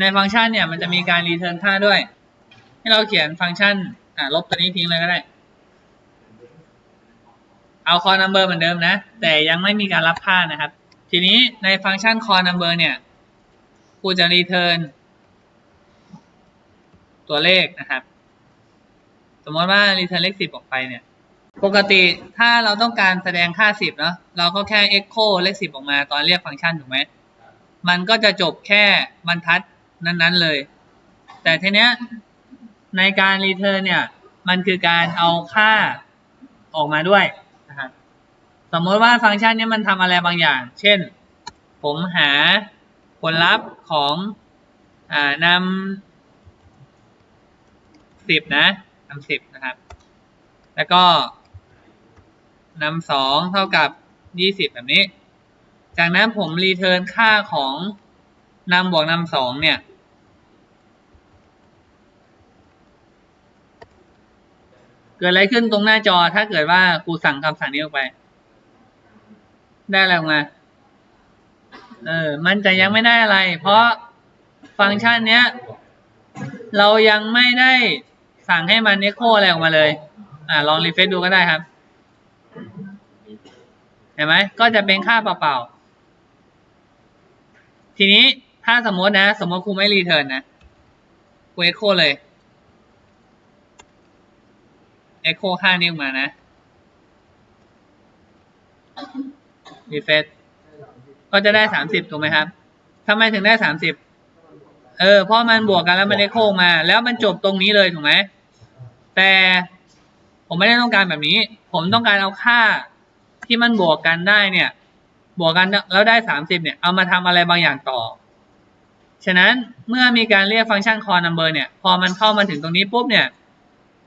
ในฟังก์ชันเนี่ยมันจะมีการรีเทิร์นค่าด้วย ให้เราเขียนฟังก์ชันอ่าลบตัวนี้ทิ้งเลยก็ได้ เอา call number เหมือนเดิมนะ แต่ยังไม่มีการรับค่านะครับ ทีนี้ในฟังก์ชัน call number เนี่ยครูจะรีเทิร์นตัวเลขนะครับ สมมติว่า return เลขสิบออกไปเนี่ยปกติถ้าเราต้องการแสดงค่าสิบเนาะเราก็แค่ echo เลขสิบออกมาตอนเรียกฟังก์ชันถูกไหมมันก็จะจบแค่บรรทัด นั้นๆเลย แต่ทีเนี้ยในการ return เนี่ย มันคือการเอาค่าออกมาด้วยนะครับสมมติว่าฟังก์ชันนี้มันทำอะไรบางอย่าง เช่น ผมหาผลลัพธ์ของอ่านำสิบนะนำสิบนะครับ แล้วก็นำสองเท่ากับยี่สิบแบบนี้ จากนั้นผมรีเทิร์นค่าของนำบวกนำสองเนี่ย เกิดอะไรขึ้นตรงหน้าจอถ้าเกิดว่าครูสั่งคำสั่งนี้ออกไป ได้อะไรออกมา เออ มันจะยังไม่ได้อะไร เพราะฟังก์ชันเนี้ย เรายังไม่ได้สั่งให้มันเอ็กโคอะไรออกมาเลย อ่าลองรีเฟซดูก็ได้ครับ เห็นไหม ก็จะเป็นค่าเปล่าๆ ทีนี้ถ้าสมมตินะ สมมติครูไม่รีเทิร์นนะครูเอ็กโคเลย เอ็กโคค่านี้ออกมานะรีเฟซก็จะได้สามสิบถูกไหมครับทำไมถึงได้สามสิบเออเพราะมันบวกกันแล้วมันเอ็กโคมา แล้วมันจบตรงนี้เลยถูกไหมแต่ผมไม่ได้ต้องการแบบนี้ ผมต้องการเอาค่าที่มันบวกกันได้เนี่ย บวกกันแล้วได้สามสิบเนี่ยเอามาทำอะไรบางอย่างต่อ ฉะนั้นเมื่อมีการเรียกฟังก์ชัน call number เนี่ย พอมันเข้ามาถึงตรงนี้ปุ๊บเนี่ย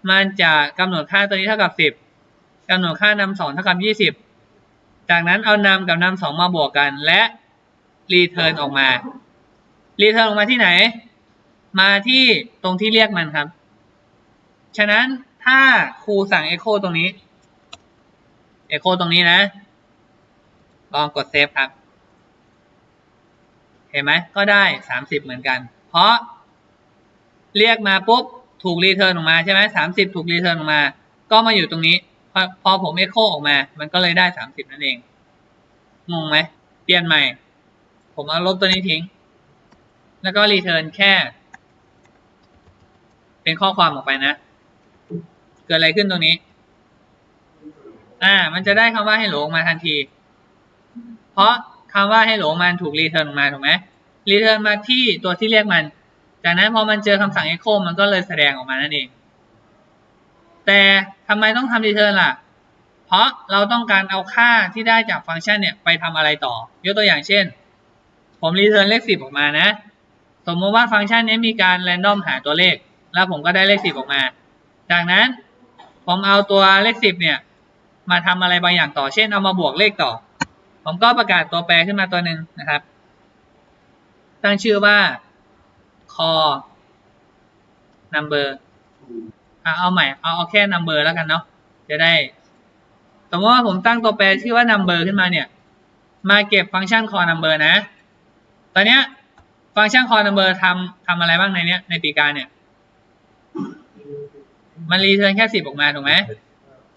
มันจะกำหนดค่าตัวนี้เท่ากับสิบกำหนดค่านำสองเท่ากับยี่สิบจากนั้นเอานำกับนำสองมาบวกกัน และรีเทิร์นออกมารีเทิร์นออกมาที่ไหน มาที่ตรงที่เรียกมันครับ ฉะนั้นถ้าครูสั่ง Echo ตรงนี้ Echo ตรงนี้นะ ลองกดเซฟครับ เห็นไหมก็ได้สามสิบเหมือนกัน เพราะเรียกมาปุ๊บ ถูกรีเทิร์นออกมาใช่ไหมสามสิบถูกรีเทิร์นออกมา ก็มาอยู่ตรงนี้ พอพอผม Echo ออกมา มันก็เลยได้สามสิบนั่นเอง งงไหม เปลี่ยนใหม่ ผมเอาลบตัวนี้ทิ้ง แล้วก็รีเทิร์นแค่ เป็นข้อความออกไปนะ เกิดอะไรขึ้นตรงนี้ อ่า มันจะได้คำว่าให้หลออกมาทันที เพราะคำว่าให้หลงมันถูกรีเทิร์นออกมาถูกไหมรีเทิร์นมาที่ตัวที่เรียกมัน จากนั้นพอมันเจอคำสั่ง echo มันก็เลยแสดงออกมานั่นเอง แต่ทำไมต้องทำรีเทิร์นล่ะ เพราะเราต้องการเอาค่าที่ได้จากฟังก์ชันเนี่ยไปทำอะไรต่อ ยกตัวอย่างเช่น ผมรีเทิร์นเลขสิบออกมานะ สมมติว่าฟังก์ชันนี้มีการแรนดอมหาตัวเลข แล้วผมก็ได้เลขสิบออกมา จากนั้นผมเอาตัวเลขสิบเนี่ย มาทำอะไรบางอย่างต่อ เช่นเอามาบวกเลขต่อ ผมก็ประกาศตัวแปรขึ้นมาตัวหนึ่งนะครับ ตั้งชื่อว่า core number อะเอาใหม่ เอาเอาแค่ number แล้วกันเนาะ จะได้ สมมติว่าผมตั้งตัวแปรชื่อว่า number ขึ้นมาเนี่ย มาเก็บฟังก์ชัน core number นะ ตอนเนี้ย ฟังก์ชัน core number ทำทำอะไรบ้างในเนี้ย ในปีการเนี่ย มันรีเทิร์นแค่สิบออกมาถูกไหม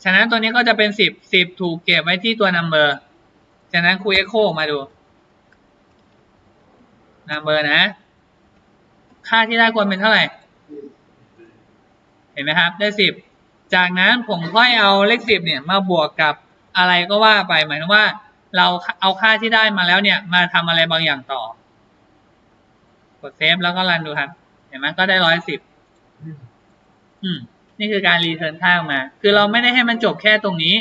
ฉะนั้นตัวนี้ก็จะเป็นสิบสิบถูกเก็บไว้ที่ตัว number จากนั้นครู echo ออกมาดู number นะ ค่าที่ได้ควรเป็นเท่าไหร่ เห็นไหมครับ ได้สิบ จากนั้นผมค่อยเอาเลขสิบเนี่ยมาบวกกับอะไรก็ว่าไปหมายถึงว่า เราเอาค่าที่ได้มาแล้วเนี่ย มาทำอะไรบางอย่างต่อ กดเซฟแล้วก็รันดูครับ เห็นไหมก็ได้ร้อยสิบอืม นี่คือการรีเทิร์นค่าออกมา คือเราไม่ได้ให้มันจบแค่ตรงนี้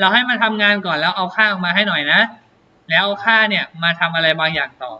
เราให้มันทำงานก่อนแล้วเอาค่าออกมาให้หน่อยนะ แล้วเอาค่าเนี่ยมาทำอะไรบางอย่างต่อ